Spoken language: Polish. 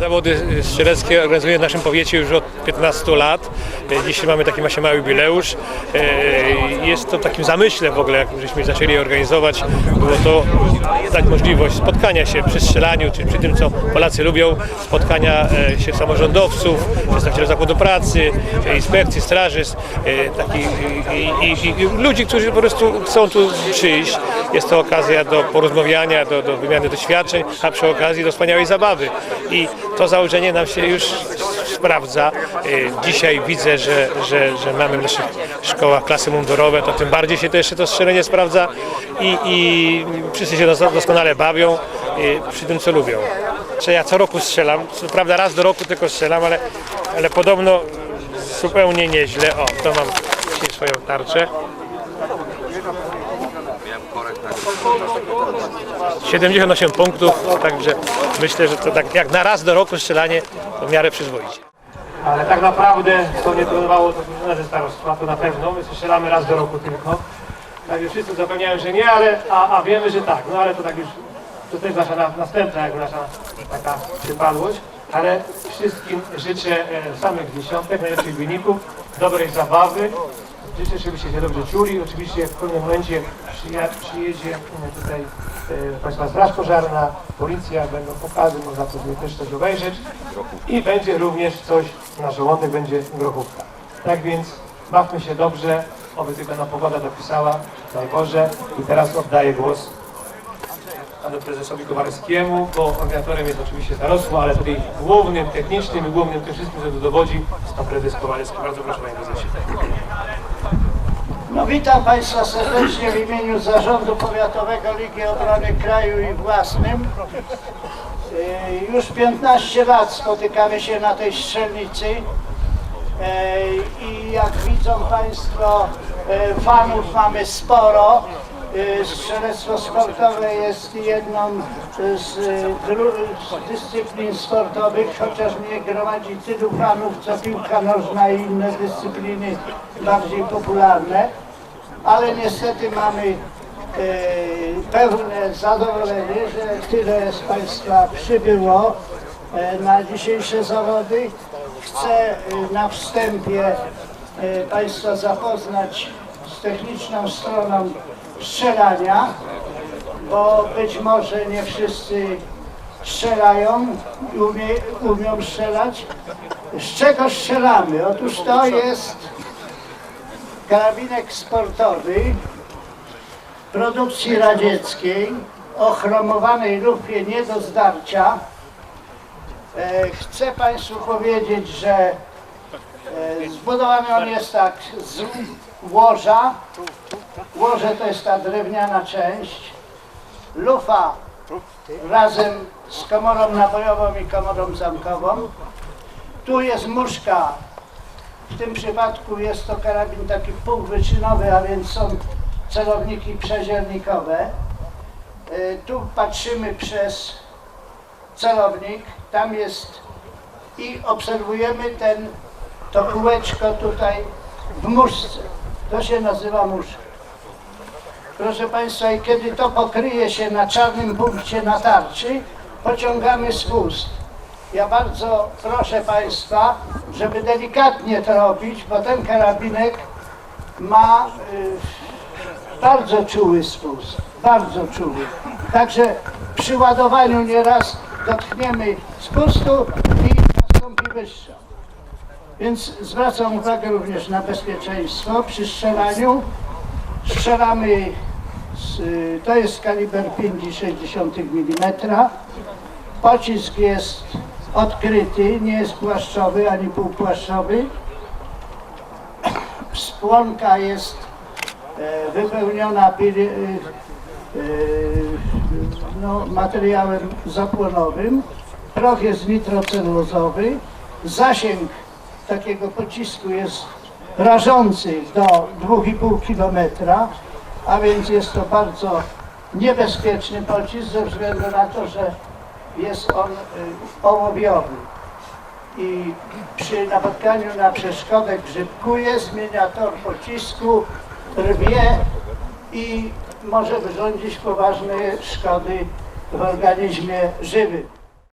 zawody strzeleckie organizuję w naszym powiecie już od 15 lat. Dzisiaj mamy taki właśnie mały jubileusz. E, Jest to takim zamyśle w ogóle, jak żeśmy zaczęli organizować, było to dać możliwość spotkania się przy strzelaniu, czy przy tym, co Polacy lubią, spotkania e, się samorządowców, przedstawicieli zakładu pracy, inspekcji, straży, e, takich, i, i, i ludzi, którzy po prostu chcą tu przyjść. Jest to okazja do porozmawiania, do, do wymiany doświadczeń, a przy okazji do wspaniałej zabawy. I to założenie nam się już sprawdza. E, Dzisiaj widzę, że, że, że mamy w naszych szkołach klasy mundurowe, to tym bardziej się to jeszcze to strzelenie sprawdza i, i wszyscy się dos- doskonale bawią e, przy tym, co lubią. Ja co roku strzelam, co prawda raz do roku tylko strzelam, ale, ale podobno zupełnie nieźle. O, to mam dzisiaj swoją tarczę. 78 punktów, także myślę, że to tak jak na raz do roku strzelanie to w miarę przyzwoicie. Ale tak naprawdę to nie trenowało to ze starostwa, to na pewno. My strzelamy raz do roku tylko. Także wszyscy zapewniają, że nie, ale, a, a wiemy, że tak. No ale to tak już, to też nasza na, następna jakby nasza taka przypadłość. Ale wszystkim życzę e, samych dziesiątek, najlepszych wyników, dobrej zabawy. Życzę, żebyście się dobrze czuli. Oczywiście w pewnym momencie przyja- przyjedzie e, tutaj e, Państwa Straż Pożarna, policja, będą pokazy, można sobie też coś obejrzeć. I będzie również coś na żołądek, będzie grochówka. Tak więc bawmy się dobrze, oby tylko nam pogoda dopisała, daj Boże. I teraz oddaję głos panu prezesowi Kowalskiemu, bo organizatorem jest oczywiście starostwo, ale tutaj głównym, technicznym i głównym tym wszystkim, co tu dowodzi, jest pan prezes Kowalski. Bardzo proszę panie prezesie. No witam Państwa serdecznie w imieniu Zarządu Powiatowego Ligi Obrony Kraju i własnym. Yy, Już 15 lat spotykamy się na tej strzelnicy Yy, i jak widzą Państwo yy, fanów mamy sporo. Yy, Strzelectwo sportowe jest jedną z, dru- z dyscyplin sportowych, chociaż nie gromadzi tylu fanów co piłka nożna i inne dyscypliny bardziej popularne ale niestety mamy e, pełne zadowolenie, że tyle z Państwa przybyło na dzisiejsze zawody. Chcę na wstępie Państwa zapoznać z techniczną stroną strzelania, bo być może nie wszyscy strzelają i umie, umią strzelać. Z czego strzelamy? Otóż to jest karabinek sportowy produkcji radzieckiej o chromowanej lufie nie do zdarcia. E, Chcę Państwu powiedzieć, że e, zbudowany on jest tak z łoża. Łoże to jest ta drewniana część. Lufa razem z komorą nabojową i komorą zamkową. Tu jest muszka w tym przypadku jest to karabin taki półwyczynowy, a więc są celowniki przeziernikowe. Y, Tu patrzymy przez celownik, tam jest i obserwujemy ten, to kółeczko tutaj w muszce. To się nazywa muszka. Proszę Państwa, i kiedy to pokryje się na czarnym punkcie na tarczy, pociągamy spust. Ja bardzo proszę Państwa, żeby delikatnie to robić, bo ten karabinek ma y, bardzo czuły spust, bardzo czuły. Także przy ładowaniu nieraz dotkniemy spustu i nastąpi wystrzał. Więc zwracam uwagę również na bezpieczeństwo przy strzelaniu. Strzelamy, to jest kaliber 5,6 mm. Pocisk jest odkryty, nie jest płaszczowy ani półpłaszczowy. Spłonka jest e, wypełniona e, e, no, materiałem zapłonowym. Proch jest nitrocelulozowy. Zasięg takiego pocisku jest rażący do 2,5 km, a więc jest to bardzo niebezpieczny pocisk ze względu na to, że jest on y, ołowiowy i przy napotkaniu na przeszkodę grzybkuje, zmienia tor pocisku, rwie i może wyrządzić poważne szkody w organizmie żywym.